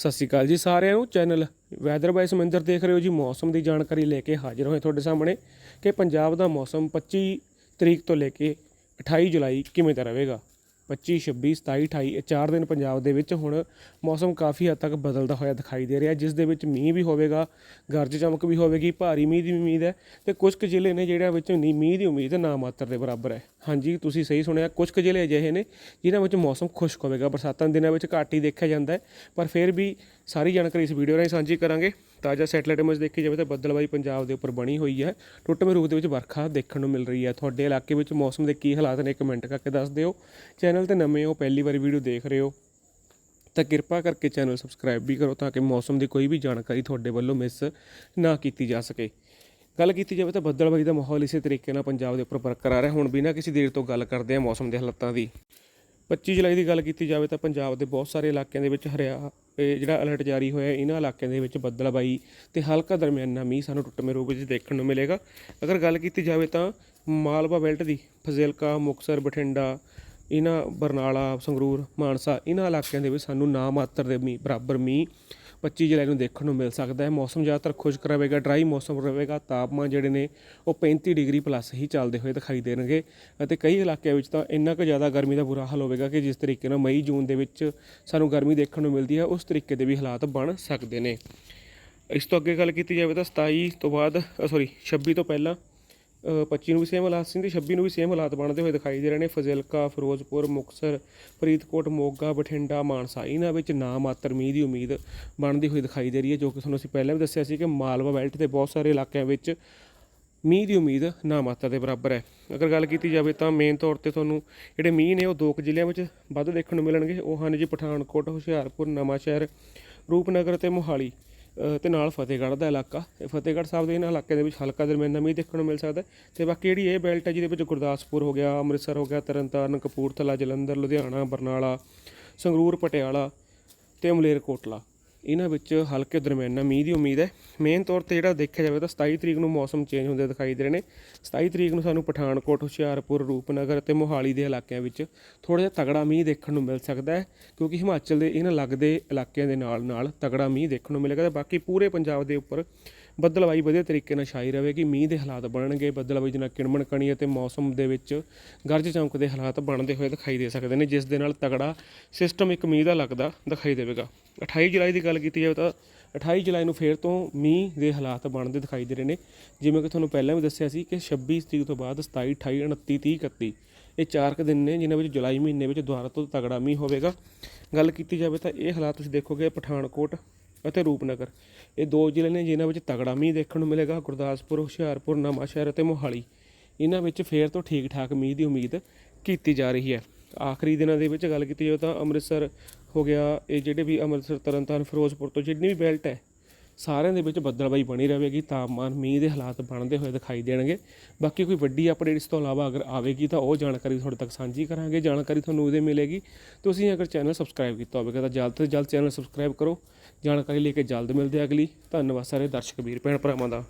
ਸਤਿ ਸ਼੍ਰੀ ਅਕਾਲ ਜੀ ਸਾਰਿਆਂ ਨੂੰ। ਚੈਨਲ ਵੈਦਰ ਬਾਈ ਸਮਿੰਦਰ ਦੇਖ ਰਹੇ ਹੋ ਜੀ। ਮੌਸਮ ਦੀ ਜਾਣਕਾਰੀ ਲੈ ਕੇ ਹਾਜ਼ਰ ਹੋਏ ਤੁਹਾਡੇ ਸਾਹਮਣੇ ਕਿ ਪੰਜਾਬ ਦਾ ਮੌਸਮ 25 ਤਰੀਕ ਤੋਂ ਲੈ ਕੇ 28 ਜੁਲਾਈ ਕਿਵੇਂ ਦਾ ਰਹੇਗਾ। 25 26 27 28 ਇਹ ਚਾਰ ਦਿਨ ਪੰਜਾਬ ਦੇ ਵਿੱਚ ਹੁਣ ਮੌਸਮ ਕਾਫੀ ਹੱਦ ਤੱਕ ਬਦਲਦਾ ਹੋਇਆ ਦਿਖਾਈ ਦੇ ਰਿਹਾ। ਜਿਸ ਦੇ ਵਿੱਚ ਮੀਂਹ ਵੀ ਹੋਵੇਗਾ, ਗਰਜ ਚਮਕ ਵੀ ਹੋਵੇਗੀ, ਭਾਰੀ ਮੀਂਹ ਦੀ ਉਮੀਦ ਹੈ ਤੇ ਕੁਝ ਕੁ ਜ਼ਿਲ੍ਹੇ ਨੇ ਜਿਹੜਾ ਵਿੱਚ ਨੀ, ਮੀਂਹ ਦੀ ਉਮੀਦ ਨਾ ਮਾਤਰ ਦੇ ਬਰਾਬਰ ਹੈ। ਹਾਂਜੀ, ਤੁਸੀਂ ਸਹੀ ਸੁਣਿਆ, ਕੁਝ ਕੁ ਜ਼ਿਲ੍ਹੇ ਅਜਿਹੇ ਨੇ ਜਿਨ੍ਹਾਂ ਵਿੱਚ ਮੌਸਮ ਖੁਸ਼ਕ ਹੋਵੇਗਾ। ਬਰਸਾਤਾਂ ਦੇ ਦਿਨਾਂ ਵਿੱਚ ਘੱਟ ਹੀ ਦੇਖਿਆ ਜਾਂਦਾ ਹੈ, ਪਰ ਫਿਰ ਵੀ ਸਾਰੀ ਜਾਣਕਾਰੀ ਇਸ ਵੀਡੀਓ ਰਾਹੀਂ ਸਾਂਝੀ ਕਰਾਂਗੇ। ਤਾਜ਼ਾ ਸੈਟਲਾਈਟ ਇਮੇਜ ਦੇਖੀ ਜਾਵੇ ਤਾਂ ਬੱਦਲਬਾਈ ਪੰਜਾਬ ਦੇ ਉੱਪਰ ਬਣੀ ਹੋਈ ਹੈ। ਟੁੱਟਵੇਂ ਰੂਪ ਦੇ ਵਿੱਚ ਵਰਖਾ ਦੇਖਣ ਨੂੰ ਮਿਲ ਰਹੀ ਹੈ। ਤੁਹਾਡੇ ਇਲਾਕੇ ਵਿੱਚ ਮੌਸਮ ਦੇ ਕੀ ਹਾਲਾਤ ਨੇ ਕਮੈਂਟ ਕਰਕੇ ਦੱਸ ਦਿਓ। ਚੈਨਲ ਤੇ ਨਵੇਂ ਹੋ, ਪਹਿਲੀ ਵਾਰੀ ਵੀਡੀਓ ਦੇਖ ਰਹੇ ਹੋ, ਤਾਂ ਕਿਰਪਾ ਕਰਕੇ ਚੈਨਲ ਸਬਸਕ੍ਰਾਈਬ ਵੀ ਕਰੋ ਤਾਂ ਕਿ ਮੌਸਮ ਦੀ ਕੋਈ ਵੀ ਜਾਣਕਾਰੀ ਤੁਹਾਡੇ ਵੱਲੋਂ ਮਿਸ ਨਾ ਕੀਤੀ ਜਾ ਸਕੇ। ਗੱਲ ਕੀਤੀ ਜਾਵੇ ਤਾਂ ਬੱਦਲਬਾਈ ਦਾ ਮਾਹੌਲ ਇਸੇ ਤਰੀਕੇ ਨਾਲ ਪੰਜਾਬ ਦੇ ਉੱਪਰ ਬਰਕਰਾਰ ਹੈ ਹੁਣ ਬਿਨਾਂ ਕਿਸੇ ਦੇਰ ਤੋਂ ਗੱਲ ਕਰਦੇ ਹਾਂ ਮੌਸਮ ਦੇ ਹਾਲਾਤਾਂ ਦੀ। 25 ਜੁਲਾਈ ਦੀ ਗੱਲ ਕੀਤੀ ਜਾਵੇ ਤਾਂ ਪੰਜਾਬ ਦੇ ਬਹੁਤ ਸਾਰੇ ਇਲਾਕਿਆਂ ਦੇ ਵਿੱਚ ਹਰਿਆ ਜਿਹੜਾ ਅਲਰਟ ਜਾਰੀ ਹੋਇਆ ਇਹਨਾਂ ਇਲਾਕਿਆਂ ਦੇ ਵਿੱਚ ਬੱਦਲਬਾਈ ਤੇ ਹਲਕਾ ਦਰਮਿਆਨਾ ਮੀਂਹ ਸਾਨੂੰ ਟੁੱਟਵੇਂ ਰੂਪ ਵਿੱਚ ਦੇਖਣ ਨੂੰ ਮਿਲੇਗਾ। ਅਗਰ ਗੱਲ ਕੀਤੀ ਜਾਵੇ ਤਾਂ ਮਾਲਵਾ ਬੈਲਟ ਦੀ, ਫਜ਼ਿਲਕਾ ਮੁਕਸਰ ਬਠਿੰਡਾ, ਇਹਨਾਂ ਬਰਨਾਲਾ, ਸੰਗਰੂਰ, ਮਾਨਸਾ, ਇਹਨਾਂ ਇਲਾਕਿਆਂ ਦੇ ਵਿੱਚ ਸਾਨੂੰ ਨਾ ਮਾਤਰ ਦੇ ਮੀਂਹ, ਬਰਾਬਰ ਮੀਂਹ 25 ਜੁਲਾਈ ਨੂੰ ਦੇਖਣ ਨੂੰ ਮਿਲ ਸਕਦਾ ਹੈ। ਮੌਸਮ ਜ਼ਿਆਦਾਤਰ ਖੁਸ਼ਕ ਰਹੇਗਾ, ਡਰਾਈ ਮੌਸਮ ਰਹੇਗਾ। ਤਾਪਮਾਨ ਜਿਹੜੇ ਨੇ, ਉਹ 35 ਡਿਗਰੀ ਪਲੱਸ ਹੀ ਚੱਲਦੇ ਹੋਏ ਦਿਖਾਈ ਦੇਣਗੇ ਅਤੇ ਕਈ ਇਲਾਕਿਆਂ ਵਿੱਚ ਤਾਂ ਇੰਨਾ ਕੁ ਜ਼ਿਆਦਾ ਗਰਮੀ ਦਾ ਬੁਰਾ ਹਾਲ ਹੋਵੇਗਾ ਕਿ ਜਿਸ ਤਰੀਕੇ ਨਾਲ ਮਈ, ਜੂਨ ਦੇ ਵਿੱਚ ਸਾਨੂੰ ਗਰਮੀ ਦੇਖਣ ਨੂੰ ਮਿਲਦੀ ਹੈ, ਉਸ ਤਰੀਕੇ ਦੇ ਵੀ ਹਾਲਾਤ ਬਣ ਸਕਦੇ ਨੇ। ਇਸ ਤੋਂ ਅੱਗੇ ਗੱਲ ਕੀਤੀ ਜਾਵੇ ਤਾਂ 27 ਤੋਂ ਬਾਅਦ ਸੌਰੀ 26 ਤੋਂ ਪਹਿਲਾਂ 25 ਨੂੰ ਵੀ ਸੇਮ ਹਾਲਾਤ ਸੀ ਤੇ 26 ਨੂੰ ਵੀ ਸੇਮ ਹਾਲਾਤ ਬਣਦੇ ਹੋਏ ਦਿਖਾਈ ਦੇ ਰਹੇ ਨੇ। ਫਜ਼ਿਲਕਾ, ਫਿਰੋਜ਼ਪੁਰ ਮੁਕਸਰ ਫਰੀਦਕੋਟ, ਮੋਗਾ, ਬਠਿੰਡਾ, ਮਾਨਸਾ, ਇਹਨਾਂ ਵਿੱਚ ਨਾ ਮਾਤਰ ਮੀਂਹ ਦੀ ਉਮੀਦ ਬਣਦੀ ਹੋਈ ਦਿਖਾਈ ਦੇ ਰਹੀ ਹੈ, ਜੋ ਕਿ ਤੁਹਾਨੂੰ ਅਸੀਂ ਪਹਿਲਾਂ ਵੀ ਦੱਸਿਆ ਸੀ ਕਿ ਮਾਲਵਾ ਬੈਲਟ ਦੇ ਬਹੁਤ ਸਾਰੇ ਇਲਾਕਿਆਂ ਵਿੱਚ ਮੀਂਹ ਦੀ ਉਮੀਦ ਨਾ ਮਾਤਰ ਦੇ ਬਰਾਬਰ ਹੈ। ਅਗਰ ਗੱਲ ਕੀਤੀ ਜਾਵੇ ਤਾਂ ਮੇਨ ਤੌਰ ਤੇ ਤੁਹਾਨੂੰ ਜਿਹੜੇ ਮੀਂਹ ਨੇ ਉਹ ਦੋ ਕੁ ਜ਼ਿਲ੍ਹਿਆਂ ਵਿੱਚ ਵੱਧ ਦੇਖਣ ਨੂੰ ਮਿਲਣਗੇ। ਉਹ ਹਨ ਜੀ ਪਠਾਨਕੋਟ, ਹੁਸ਼ਿਆਰਪੁਰ, ਨਵਾਂਸ਼ਹਿਰ, ਰੂਪਨਗਰ ਤੇ ਮੋਹਾਲੀ। ਤੇ ਨਾਲ ਫਤਿਹਗੜ੍ਹ ਦਾ ਇਲਾਕਾ। ਇਹ ਫਤਿਹਗੜ੍ਹ ਸਾਹਿਬ ਦੇ ਇਹਨਾਂ ਇਲਾਕਿਆਂ ਦੇ ਵਿੱਚ ਹਲਕਾ ਦਰਮਿਆਨਾ ਮੀਂਹ ਦੇਖਣ ਨੂੰ ਮਿਲ ਸਕਦਾ ਹੈ। ਤੇ ਬਾਕੀ ਜਿਹੜੀ ਇਹ ਬੈਲਟ ਹੈ ਜਿਹਦੇ ਵਿੱਚ ਗੁਰਦਾਸਪੁਰ ਹੋ ਗਿਆ, ਅੰਮ੍ਰਿਤਸਰ ਹੋ ਗਿਆ, ਤਰਨਤਾਰਨ, ਕਪੂਰਥਲਾ, ਜਲੰਧਰ, ਲੁਧਿਆਣਾ, ਬਰਨਾਲਾ, ਸੰਗਰੂਰ, ਪਟਿਆਲਾ ਤੇ ਮਲੇਰਕੋਟਲਾ। ਇਹਨਾਂ ਵਿੱਚ ਹਲਕੇ ਦਰਮਿਆਨਾ ਮੀਂਹ ਦੀ ਉਮੀਦ ਹੈ। ਮੇਨ ਤੌਰ ਤੇ ਜਿਹੜਾ ਦੇਖਿਆ ਜਾਵੇ ਤਾਂ 27 ਤਰੀਕ ਨੂੰ ਮੌਸਮ ਚੇਂਜ ਹੁੰਦੇ ਦਿਖਾਈ ਦੇ ਰਹੇ ਨੇ। 27 ਤਰੀਕ ਨੂੰ ਸਾਨੂੰ ਪਠਾਨਕੋਟ, ਹੁਸ਼ਿਆਰਪੁਰ, ਰੂਪਨਗਰ ਤੇ ਮੋਹਾਲੀ ਦੇ ਇਲਾਕਿਆਂ ਵਿੱਚ ਥੋੜਾ ਜਿਹਾ ਤਗੜਾ ਮੀਂਹ ਦੇਖਣ ਨੂੰ ਮਿਲ ਸਕਦਾ ਹੈ, ਕਿਉਂਕਿ ਹਿਮਾਚਲ ਦੇ ਇਹਨਾਂ ਲੱਗਦੇ ਇਲਾਕਿਆਂ ਦੇ ਨਾਲ ਨਾਲ ਤਗੜਾ ਮੀਂਹ ਦੇਖਣ ਨੂੰ ਮਿਲੇਗਾ ਤੇ ਬਾਕੀ ਪੂਰੇ ਪੰਜਾਬ ਦੇ ਉੱਪਰ ਬੱਦਲਵਾਈ ਵਧੀਆ ਤਰੀਕੇ ਨਾਲ ਛਾਈ ਰਹੇਗੀ ਮੀਂਹ ਦੇ ਹਾਲਾਤ ਬਣਨਗੇ, ਬੱਦਲਵਾਈ ਜਿਹਨਾਂ ਕਿਣਮਣ ਕਣੀ ਅਤੇ ਮੌਸਮ ਦੇ ਵਿੱਚ ਗਰਜ ਚਮਕ ਦੇ ਹਾਲਾਤ ਬਣਦੇ ਹੋਏ ਦਿਖਾਈ ਦੇ ਸਕਦੇ ਨੇ, ਜਿਸ ਦੇ ਨਾਲ ਤਗੜਾ ਸਿਸਟਮ ਇੱਕ ਮੀਂਹ ਦਾ ਲੱਗਦਾ ਦਿਖਾਈ ਦੇਵੇਗਾ। 28 ਜੁਲਾਈ ਦੀ ਗੱਲ ਕੀਤੀ ਜਾਵੇ ਤਾਂ 28 ਜੁਲਾਈ ਨੂੰ ਫੇਰ ਤੋਂ ਮੀਂਹ ਦੇ ਹਾਲਾਤ ਬਣਦੇ ਦਿਖਾਈ ਦੇ ਰਹੇ ਨੇ। ਜਿਵੇਂ ਕਿ ਤੁਹਾਨੂੰ ਪਹਿਲਾਂ ਵੀ ਦੱਸਿਆ ਸੀ ਕਿ 26 ਤਰੀਕ ਤੋਂ ਬਾਅਦ 27 28 29 30 31 ਇਹ ਚਾਰ ਕੁ ਦਿਨ ਨੇ ਜਿਨ੍ਹਾਂ ਵਿੱਚ ਜੁਲਾਈ ਮਹੀਨੇ ਵਿੱਚ ਦੁਬਾਰਾ ਤੋਂ ਤਗੜਾ ਮੀਂਹ ਹੋਵੇਗਾ। ਗੱਲ ਕੀਤੀ ਜਾਵੇ ਤਾਂ ਇਹ ਹਾਲਾਤ ਤੁਸੀਂ ਦੇਖੋਗੇ ਪਠਾਨਕੋਟ ਅਤੇ ਰੂਪਨਗਰ। ਇਹ ਦੋ ਜ਼ਿਲ੍ਹੇ ਨੇ ਜਿਨ੍ਹਾਂ ਵਿੱਚ ਤਗੜਾ ਮੀਂਹ ਦੇਖਣ ਨੂੰ ਮਿਲੇਗਾ, ਗੁਰਦਾਸਪੁਰ, ਹੁਸ਼ਿਆਰਪੁਰ ਨਵਾਂਸ਼ਹਿਰ ਅਤੇ ਮੋਹਾਲੀ। ਇਹਨਾਂ ਵਿੱਚ ਫੇਰ ਤੋਂ ਠੀਕ ਠਾਕ ਮੀਂਹ ਦੀ ਉਮੀਦ ਕੀਤੀ ਜਾ ਰਹੀ ਹੈ। ਆਖਰੀ ਦਿਨਾਂ ਦੇ ਵਿੱਚ ਗੱਲ ਕੀਤੀ ਜਾਵੇ ਤਾਂ ਅੰਮ੍ਰਿਤਸਰ ਹੋ ਗਿਆ। ਇਹ ਜਿਹੜੇ ਵੀ ਅੰਮ੍ਰਿਤਸਰ, ਤਰਨਤਾਰਨ, ਫਿਰੋਜ਼ਪੁਰ ਤੋਂ ਜਿੰਨੀ ਵੀ ਬੈਲਟ ਹੈ ਸਾਰਿਆਂ ਦੇ ਵਿੱਚ ਬੱਦਲਬਾਈ ਬਣੀ ਰਹੇਗੀ ਤਾਪਮਾਨ ਮੀਂਹ ਦੇ ਹਾਲਾਤ ਬਣਦੇ ਹੋਏ ਦਿਖਾਈ ਦੇਣਗੇ। ਬਾਕੀ ਕੋਈ ਵੱਡੀ ਅਪਡੇਟ ਇਸ ਤੋਂ ਇਲਾਵਾ ਅਗਰ ਆਵੇਗੀ, ਤਾਂ ਉਹ ਜਾਣਕਾਰੀ ਤੁਹਾਡੇ ਤੱਕ ਸਾਂਝੀ ਕਰਾਂਗੇ। ਜਾਣਕਾਰੀ ਤੁਹਾਨੂੰ ਉਹਦੇ ਮਿਲੇਗੀ, ਤੁਸੀਂ ਅਗਰ ਚੈਨਲ ਸਬਸਕ੍ਰਾਈਬ ਕੀਤਾ ਹੋਵੇਗਾ, ਤਾਂ ਜਲਦ ਤੋਂ ਜਲਦ ਚੈਨਲ ਸਬਸਕ੍ਰਾਈਬ ਕਰੋ। ਜਾਣਕਾਰੀ ਲੈ ਕੇ ਜਲਦ ਮਿਲਦੇ ਅਗਲੀ। ਧੰਨਵਾਦ ਸਾਰੇ ਦਰਸ਼ਕ, ਵੀਰ, ਭੈਣ ਭਰਾਵਾਂ ਦਾ।